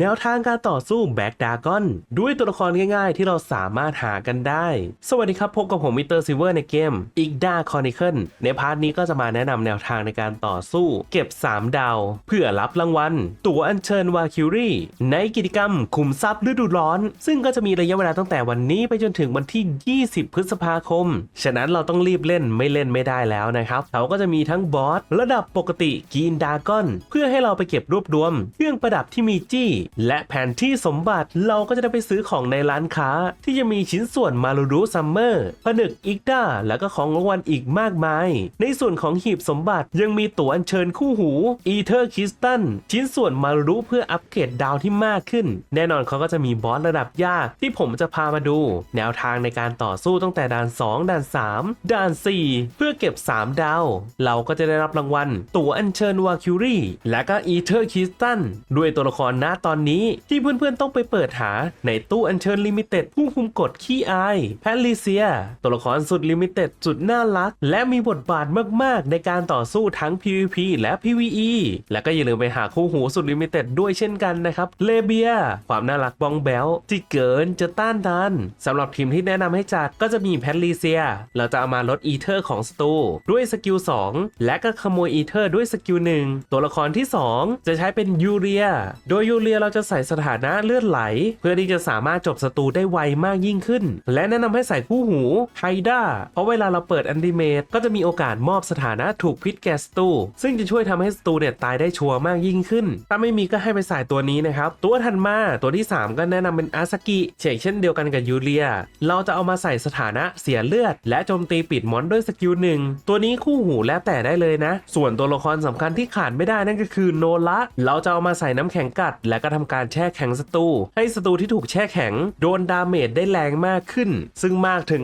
แนวทางการต่อสู้แบ็กดากอนด้วยตัวละครง่ายๆ ที่เราสามารถหากันได้ สวัสดีครับ พบกับผมมิสเตอร์ซิเวอร์ในเกมอีกดาคอนิเคิลในพาร์ทนี้ก็จะมาแนะนำแนวทางในการต่อสู้ เก็บ 3 ดาว เพื่อรับรางวัล ตั๋วอัญเชิญวาคิวรีในกิจกรรมคุมทรัพย์ฤดูร้อน ซึ่งก็จะมีระยะเวลาตั้งแต่วันนี้ไปจนถึงวันที่ 20 พฤษภาคม ฉะนั้นเราต้องรีบเล่นไม่เล่นไม่ได้แล้วนะครับเขาก็จะมีทั้งบอสระดับปกติกีนดากอนเพื่อให้เราไปเก็บรวบรวมเครื่องประดับที่มีจี้และแผนที่สมบัติเราก็จะได้ไปซื้อของในร้านค้า ที่จะมีชิ้นส่วนมารูรุซัมเมอร์ผนึกอิกดาแล้วก็ของรางวัลอีกมากมาย ในส่วนของหีบสมบัติยังมีตั๋วอัญเชิญคู่หูอีเทอร์คิสตันชิ้นส่วนมารูรุเพื่ออัปเกรดดาวที่มากขึ้น แน่นอนเขาก็จะมีบอสระดับยากที่ผมจะพามาดู แนวทางในการต่อสู้ตั้งแต่ด่าน 2 ด่าน 3 ด่าน 4 เพื่อเก็บ 3 ดาว เราก็จะได้รับรางวัล ตั๋วอัญเชิญวาคิวรี่และก็อีเทอร์คิสตันด้วยตัวละครณตอนนี้ที่เพื่อนๆต้องไปเปิดหาในตู้อัญเชิญลิมิเต็ดผู้คุมกฎขี้อายแพทลิเซีย ตัวละครสุดลิมิเต็ดสุดน่ารัก และมีบทบาทมากๆ ในการต่อสู้ทั้ง PVP และ PVE และก็อย่าลืมไปหาคู่หูสุดลิมิเต็ดด้วยเช่นกันนะครับเลเบีย ความน่ารักบองแบลที่เกินจะต้านทานสำหรับทีมที่แนะนำให้จัดก็จะมีแพทลิเซีย เราจะเอามาลดอีเทอร์ของสตูด้วยสกิล2และก็ขโมยอีเทอร์ด้วยสกิล1ตัวละครที่ 2 จะใช้เป็นยูเรีย โดยยูเรียเราจะใส่สถานะเลือดไหล เพื่อที่จะสามารถจบศัตรูได้ไวมากยิ่งขึ้น และแนะนำให้ใส่คู่หูไฮด้าเพราะเวลาเราเปิดอันดิเมตก็จะมีโอกาสมอบสถานะถูกพิษแกสตูซึ่งจะช่วยทำให้สตูเนี่ยตายได้ชัวร์มากยิ่งขึ้น ถ้าไม่มีก็ให้ไปใส่ตัวนี้นะครับ ตัวถัดมาตัวที่ 3 ก็แนะนำเป็นอาซากิเช่นเช่นเดียวกันกับยูเรีย เราจะเอามาใส่สถานะเสียเลือด และโจมตีปิดมอนด้วยสกิลหนึ่งตัวนี้คู่หูแล้วแต่ได้เลยนะ ส่วนตัวละครสำคัญที่ขาดไม่ได้นั่นก็คือโนละเราจะเอามาใส่น้ำแข็งกัดและก็ทำการแช่แข็งศัตรูให้ศัตรูที่ถูกแช่แข็ง โดนดาเมจได้แรงมากขึ้น ซึ่งมากถึง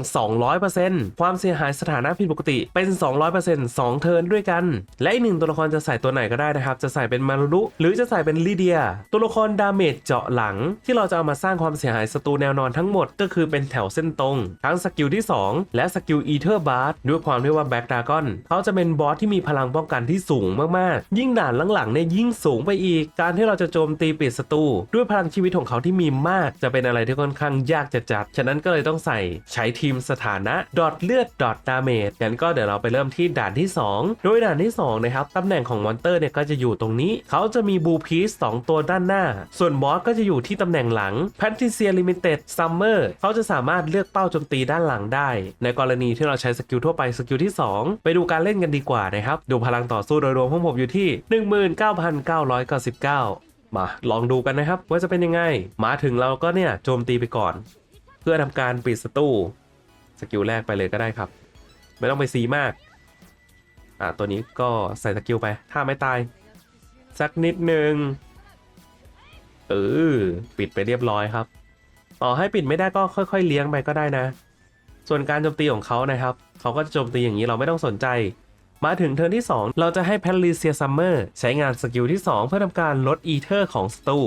200%ความเสียหายสถานะผิดปกติเป็น 200% 2 เทิร์นด้วยกัน และอีกหนึ่งตัวละครจะใส่ตัวไหนก็ได้นะครับ จะใส่เป็นมารุรุหรือจะใส่เป็นลิเดีย ตัวละครดาเมจเจาะหลัง ที่เราจะเอามาสร้างความเสียหายศัตรูแนวนอนทั้งหมดก็คือเป็นแถวเส้นตรง ทั้งสกิลที่ 2 และสกิลอีเทอร์บาร์ด้วยความที่ว่าแบ็กดากอนเขาจะเป็นบอสที่มีพลังป้องกันที่สูงมากๆ ยิ่งด่านหลังๆเนี่ยยิ่งสูงไปอีก การที่เราจะโจมตีปิดศัตรูด้วยพลังชีวิตของเขาที่มีมาก จะเป็นอะไรที่ค่อนข้างยากจะจัด ฉะนั้นก็เลยต้องใส่ใช้ทีมสถานะดอทเลือดดอทดาเมจงั้นก็เดี๋ยวเราไปเริ่มที่ด่านที่ 2 โดยด่านที่2นะครับตำแหน่งของมอนเตอร์เนี่ยก็จะอยู่ตรงนี้ เขาจะมีบูพีสสองตัวด้านหน้า ส่วนบอสก็จะอยู่ที่ตำแหน่งหลังแพนติเซียลิมิเต็ดซัมเมอร์เขาจะสามารถเลือกเป้าโจมตีด้านหลังได้ ในกรณีที่เราใช้สกิลทั่วไปสกิลที่ 2 ไปดูการเล่นกันดีกว่านะครับ ดูพลังต่อสู้โดยรวมของผมอยู่ที่ 19,999 มาลองดูกันนะครับ ว่าจะเป็นยังไง มาถึงเราก็เนี่ยโจมตีไปก่อน เพื่อทำการปิดศัตรูสกิลแรกไปเลยก็ได้ครับ ไม่ต้องไปซีมากอ่าตัวนี้ก็ใส่สกิลไป ถ้าไม่ตาย สักนิดนึงเออปิดไปเรียบร้อยครับ ต่อให้ปิดไม่ได้ก็ค่อย ๆ เลี้ยงไปก็ได้นะ ส่วนการโจมตีของเขานะครับ เขาก็จะโจมตีอย่างนี้เราไม่ต้องสนใจ มาถึงเทิร์นที่ 2 เราจะให้แพทลิเซียซัมเมอร์ใช้งานสกิลที่ 2 เพื่อทำการลดอีเทอร์ของสตู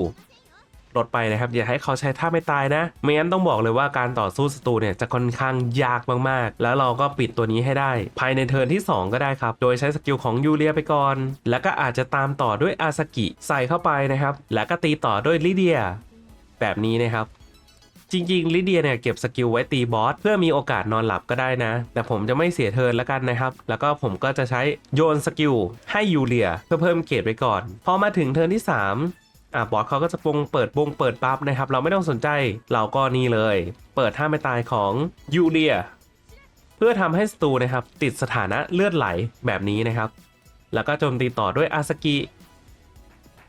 ลดไปนะครับ อย่าให้เขาใช้ท่าไม่ตายนะ ไม่งั้นต้องบอกเลยว่าการต่อสู้สตูเนี่ยจะค่อนข้างยากมากๆ แล้วเราก็ปิดตัวนี้ให้ได้ ภายในเทิร์นที่ 2 ก็ได้ครับ โดยใช้สกิลของยูเลียไปก่อน แล้วก็อาจจะตามต่อด้วยอาซากิใส่เข้าไปนะครับ แล้วก็ตีต่อด้วยลิเดีย แบบนี้นะครับ จริงๆลิเดียเนี่ยเก็บสกิลไว้ตีบอสเพื่อมีโอกาสนอนหลับก็ได้นะ แต่ผมจะไม่เสียเทิร์นแล้วกันนะครับ แล้วก็ผมก็จะใช้โยนสกิลให้ยูเลีย เพื่อเพิ่มเกรดไว้ก่อน พอมาถึงเทิร์นที่ 3อะบอสเขาก็จะปงเปิดบงเปิดปั๊บนะครับ เราไม่ต้องสนใจเราก็นี่เลย เปิดท่าไม่ตายของยูเลีย เพื่อทำให้สตูนะครับ ติดสถานะเลือดไหลแบบนี้นะครับ แล้วก็โจมตีต่อด้วยอาซากิ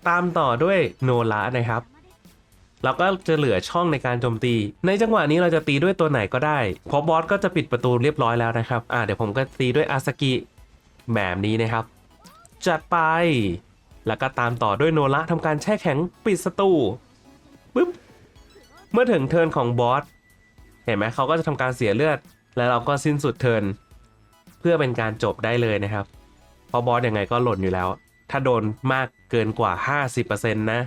ตามต่อด้วยโนระนะครับ เราก็จะเหลือช่องในการโจมตี ในจังหวะนี้เราจะตีด้วยตัวไหนก็ได้เพราะบอสก็จะปิดประตูเรียบร้อยแล้วนะครับอ่าเดี๋ยวผมก็ตีด้วยอาซากิแบบนี้นะครับ จัดไป แล้วก็ตามต่อด้วยโนระทำการแช่แข็งปิดศัตรูปึ๊บเมื่อถึงเทิร์นของบอสเห็นไหมเขาก็จะทำการเสียเลือด แล้วเราก็สิ้นสุดเทิร์นเพื่อเป็นการจบได้เลยนะครับ เพราะบอสยังไงก็หล่นอยู่แล้ว ถ้าโดนมากเกินกว่า 50%นะ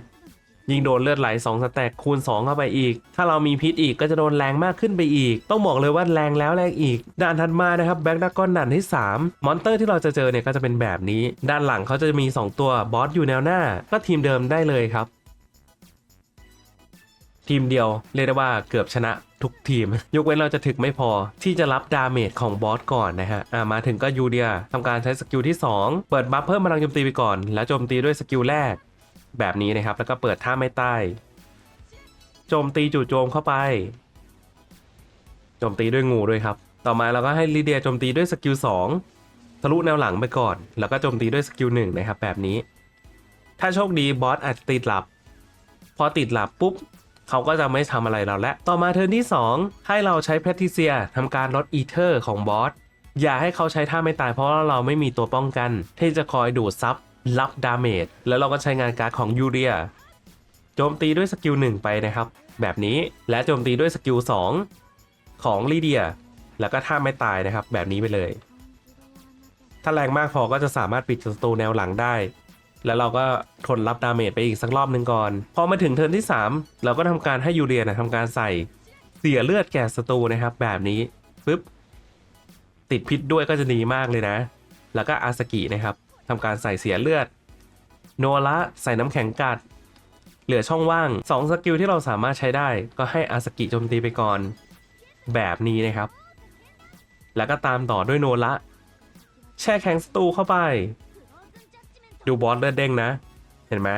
ยิ่งโดนเลือดไหล2สแต็กคูณ 2 เข้าไปอีก ถ้าเรามีพิษอีกก็จะโดนแรงมากขึ้นไปอีก ต้องบอกเลยว่าแรงแล้วแรงอีก ด่านถัดมานะครับแบ็กดากอนด่านที่ 3 มอนเตอร์ที่เราจะเจอเนี่ยก็จะเป็นแบบนี้ ด้านหลังเขาจะมี 2 ตัวบอสอยู่แนวหน้า ก็ทีมเดิมได้เลยครับ ทีมเดียวเรียกได้ว่าเกือบชนะทุกทีม ยกเว้นเราจะถึกไม่พอที่จะรับดาเมจของบอสก่อนนะฮะมาถึงก็ยูเดียทำการใช้สกิลที่ 2 เปิดบัฟเพิ่มพลังโจมตีไปก่อน แล้วโจมตีด้วยสกิลแรก แบบนี้นะครับ แล้วก็เปิดท่าไม่ใต้ โจมตีจู่โจมเข้าไป โจมตีด้วยงูด้วยครับ ต่อมาเราก็ให้ลีเดียโจมตีด้วยสกิล2ทะลุแนวหลังไปก่อน แล้วก็โจมตีด้วยสกิล1นะครับ แบบนี้ ถ้าโชคดีบอสอาจจะติดหลับ พอติดหลับปุ๊บเขาก็จะไม่ทำอะไรเราแล้ว ต่อมาเทิร์นที่ 2 ให้เราใช้แพทริเซียทำการลดอีเทอร์ของบอส อย่าให้เขาใช้ท่าไม่ตายเพราะว่าเราไม่มีตัวป้องกัน ที่จะคอยดูดซับ รับดาเมจแล้วเราก็ใช้งานการ์ดของยูเรียโจมตีด้วยสกิล1ไปนะครับ แบบนี้และโจมตีด้วยสกิล2ของลีเดีย แล้วก็ท่าไม่ตายนะครับ แบบนี้ไปเลย ถ้าแรงมากพอก็จะสามารถปิดศัตรูแนวหลังได้ แล้วเราก็ทนรับดาเมจไปอีกสักรอบหนึ่งก่อน พอมาถึงเทิร์นที่ 3 เราก็ทำการให้ยูเรียนะทำการใส่เสียเลือดแก่ศัตรูนะครับ แบบนี้ปึ๊บติดพิษด้วยก็จะดีมากเลยนะ แล้วก็อาสกินะครับ ทำการใส่เสียเลือด โนระใส่น้ำแข็งกัด เหลือช่องว่าง 2 สกิลที่เราสามารถใช้ได้ ก็ให้อาสกิโจมตีไปก่อน แบบนี้นะครับ แล้วก็ตามต่อด้วยโนระแช่แข็งสตูเข้าไป ดูบอสเลือดเด้งนะ เห็นไหม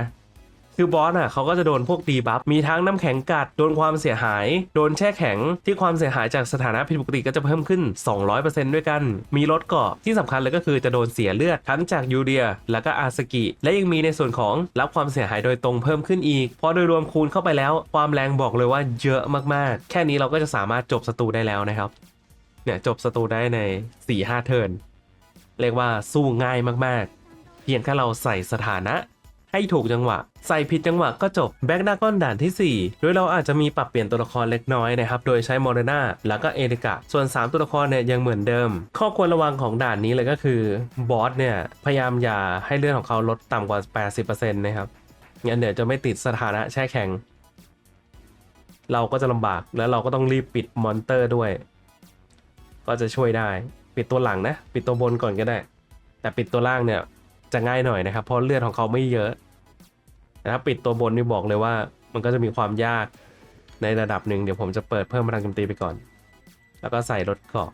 คือบอสอะเขาก็จะโดนพวกดีบัฟมีทั้งน้ำแข็งกัดโดนความเสียหาย โดนแช่แข็งที่ความเสียหายจากสถานะผิดปกติก็จะเพิ่มขึ้น 200%ด้วยกัน มีลดเกาะที่สำคัญเลยก็คือจะโดนเสียเลือดทั้งจากยูเดีย แล้วก็อาสกิ และยังมีในส่วนของรับความเสียหายโดยตรงเพิ่มขึ้นอีกพอโดยรวมคูณเข้าไปแล้ว ความแรงบอกเลยว่าเยอะมากๆ แค่นี้เราก็จะสามารถจบศัตรูได้แล้วนะครับเนี่ยจบศัตรูได้ใน 4-5 เทิร์นเรียกว่าสู้ง่ายมากๆ เพียงแค่เราใส่สถานะ ให้ถูกจังหวะ ใส่ผิดจังหวะก็จบแบ็กดากอนด่านที่ 4 โดยเราอาจจะมีปรับเปลี่ยนตัวละครเล็กน้อยนะครับ โดยใช้โมเดนาแล้วก็เอริกะ ส่วน 3 ตัวละครเนี่ยยังเหมือนเดิม ข้อควรระวังของด่านนี้เลยก็คือบอสเนี่ยพยายามอย่าให้เลือดของเขาลดต่ำกว่า 80%นะครับงั้นเดี๋ยวจะไม่ติดสถานะแช่แข็ง เราก็จะลำบากแล้วเราก็ต้องรีบปิดมอนเตอร์ด้วย ก็จะช่วยได้ ปิดตัวหลังนะ ปิดตัวบนก่อนก็ได้ แต่ปิดตัวล่างเนี่ย จะง่ายหน่อยนะครับ เพราะเลือดของเขาไม่เยอะแต่ถ้าปิดตัวบนนี่บอกเลยว่า มันก็จะมีความยากในระดับหนึ่งเดี๋ยวผมจะเปิดเพิ่มพลังโจมตีไปก่อน แล้วก็ใส่รถเกาะ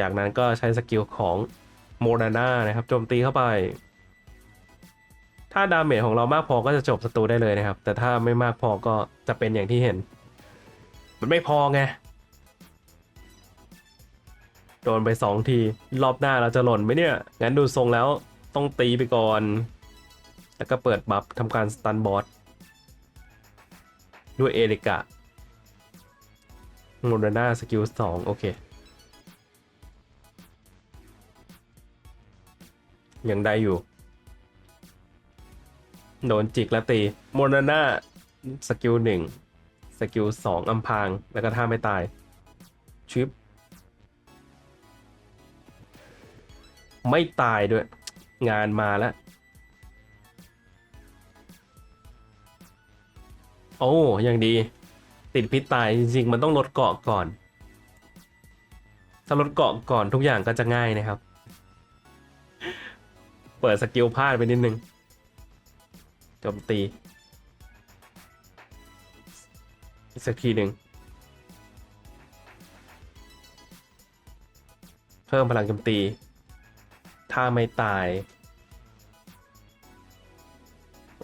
จากนั้นก็ใช้สกิลของโมนาน่านะครับโจมตีเข้าไป ถ้าดาเมจของเรามากพอก็จะจบศัตรูได้เลยนะครับ แต่ถ้าไม่มากพอก็จะเป็นอย่างที่เห็น มันไม่พอไง ดนไปสองที รอบหน้าเราจะหล่นไหมเนี่ย งั้นดูทรงแล้วต้องตีไปก่อน แล้วก็เปิดบัฟทำการสตันบอสด้วยเอริกะโมเดนาสกิลสองโอเค ยังได้อยู่ โดนจิกแล้วตีโมเดนาสกิลหนึ่งสกิลสองอำพาง แล้วก็ท่าไม่ตายชิป ไม่ตายด้วย งานมาแล้ว โอ้ยังดี ติดพิษตายจริงๆ มันต้องลดเกาะก่อน ถ้าลดเกาะก่อนทุกอย่างก็จะง่ายนะครับ เปิดสกิลพลาดไปนิดนึงจมตีอีกสักทีหนึ่งเพิ่มพลังโจมตี ถ้าไม่ตาย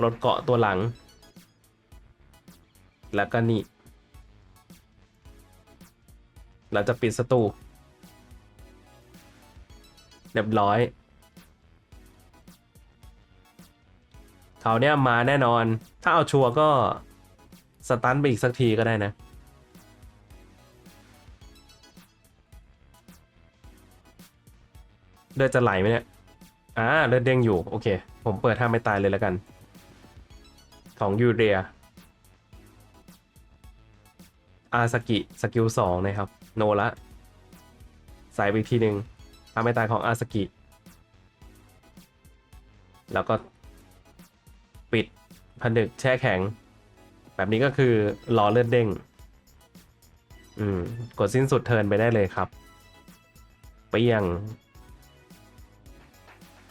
ลดเกาะตัวหลัง แล้วก็นี่เราจะปิดศัตรูเรียบร้อยเขาเนี่ยมาแน่นอน ถ้าเอาชัวร์ก็ สตันไปอีกสักทีก็ได้นะ เลือดจะไหลไหมเนี่ยอ่าเลือดเด้งอยู่ โอเค ผมเปิดท่าไม่ตายเลยแล้วกัน ของยูเรีย อาสกิ สกิลสองนะครับ โนละใส่ไปอีกทีหนึ่งท่าไม่ตายของอาสกิ แล้วก็ปิดผนึกแช่แข็ง แบบนี้ก็คือรอเลือดเด้ง อืม กดสิ้นสุดเทินไปได้เลยครับ เปี้ยง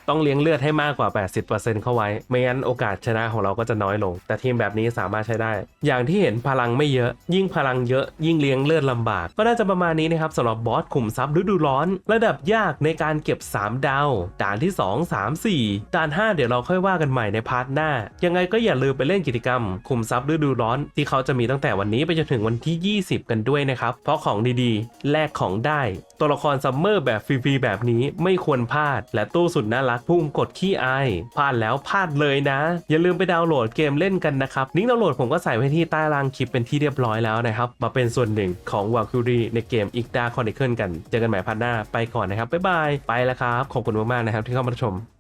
ต้องเลี้ยงเลือดให้มากกว่า 80%เข้าไว้ ไม่งั้นโอกาสชนะของเราก็จะน้อยลง แต่ทีมแบบนี้สามารถใช้ได้ อย่างที่เห็นพลังไม่เยอะ ยิ่งพลังเยอะ ยิ่งเลี้ยงเลือดลำบาก ก็น่าจะประมาณนี้นะครับสำหรับบอสขุมทรัพย์ฤดูร้อน ระดับยากในการเก็บ 3 ดาว ด่านที่ 2 3 4 ด่าน 5 เดี๋ยวเราค่อยว่ากันใหม่ในพาร์ทหน้า ยังไงก็อย่าลืมไปเล่นกิจกรรม ขุมทรัพย์ฤดูร้อน ที่เขาจะมีตั้งแต่วันนี้ไปจนถึงวันที่ 20 กันด้วยนะครับเพราะของดีๆแลกของได้ ตัวละครซัมเมอร์แบบฟรีๆแบบนี้ไม่ควรพลาด และตู้สุดน่ารักพุ่งกดขี้อายพลาดแล้วพลาดเลยนะ อย่าลืมไปดาวน์โหลดเกมเล่นกันนะครับลิงก์ดาวน์โหลดผมก็ใส่ไว้ที่ใต้ล่างคลิปเป็นที่เรียบร้อยแล้วนะครับ มาเป็นส่วนหนึ่งของวาคิวรีในเกมอีกดาคอนเนคเกิลกัน เจอกันใหม่พัดหน้าไปก่อนนะครับบ๊ายบายไปแล้วครับขอบคุณมากๆนะครับที่เข้ามาชม